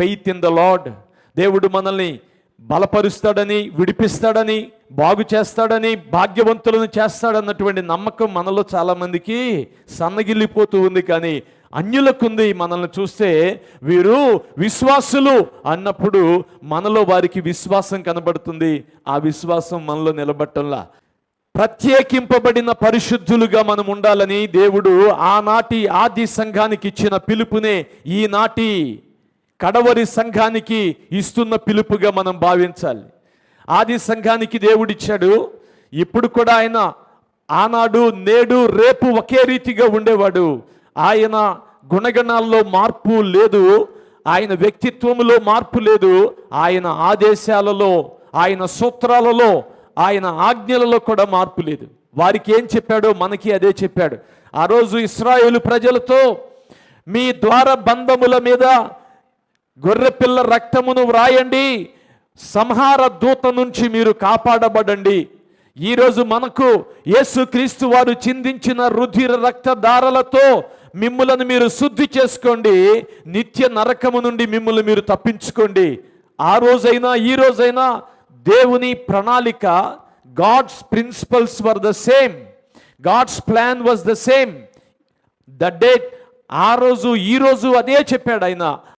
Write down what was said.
Faith in the lord దేవుడు మనల్ని బలపరుస్తాడని విడిపిస్తాడని బాగు చేస్తాడని భాగ్యవంతులను చేస్తాడన్నటువంటి నమ్మకం మనలో చాలామందికి సన్నగిల్లిపోతూ ఉంది. కానీ అన్యులకుంది మనల్ని చూస్తే వీరు విశ్వాసులు అన్నప్పుడు మనలో వారికి విశ్వాసం కనబడుతుంది. ఆ విశ్వాసం మనలో నిలబట్టంలా ప్రత్యేకింపబడిన పరిశుద్ధులుగా మనం ఉండాలని దేవుడు ఆనాటి ఆది సంఘానికి ఇచ్చిన పిలుపునే ఈనాటి కడవరి సంఘానికి ఇస్తున్న పిలుపుగా మనం భావించాలి. ఆది సంఘానికి దేవుడిచ్చాడు. ఇప్పుడు కూడా ఆయన ఆనాడు నేడు రేపు ఒకే రీతిగా ఉండేవాడు. ఆయన గుణగణాల్లో మార్పు లేదు. ఆయన వ్యక్తిత్వంలో మార్పు లేదు. ఆయన ఆదేశాలలో ఆయన సూత్రాలలో ఆయన ఆజ్ఞలలో కూడా మార్పు లేదు. వారికి ఏం చెప్పాడో మనకి అదే చెప్పాడు. ఆ రోజు ఇస్రాయేలు ప్రజలతో మీ ద్వార బంధముల మీద గొర్రెపిల్ల రక్తమును వ్రాయండి సంహార దూత నుంచి మీరు కాపాడబడండి. ఈరోజు మనకు యేసుక్రీస్తు వారు చిందించిన రుధిర రక్తధారలతో మిమ్ములను మీరు శుద్ధి చేసుకోండి నిత్య నరకము నుండి మిమ్మల్ని మీరు తప్పించుకోండి. ఆ రోజైనా ఈ రోజైనా దేవుని ప్రణాళిక God's principles were the same. God's plan was the same. The date ఆ రోజు ఈ రోజు అదే చెప్పాడు ఆయన.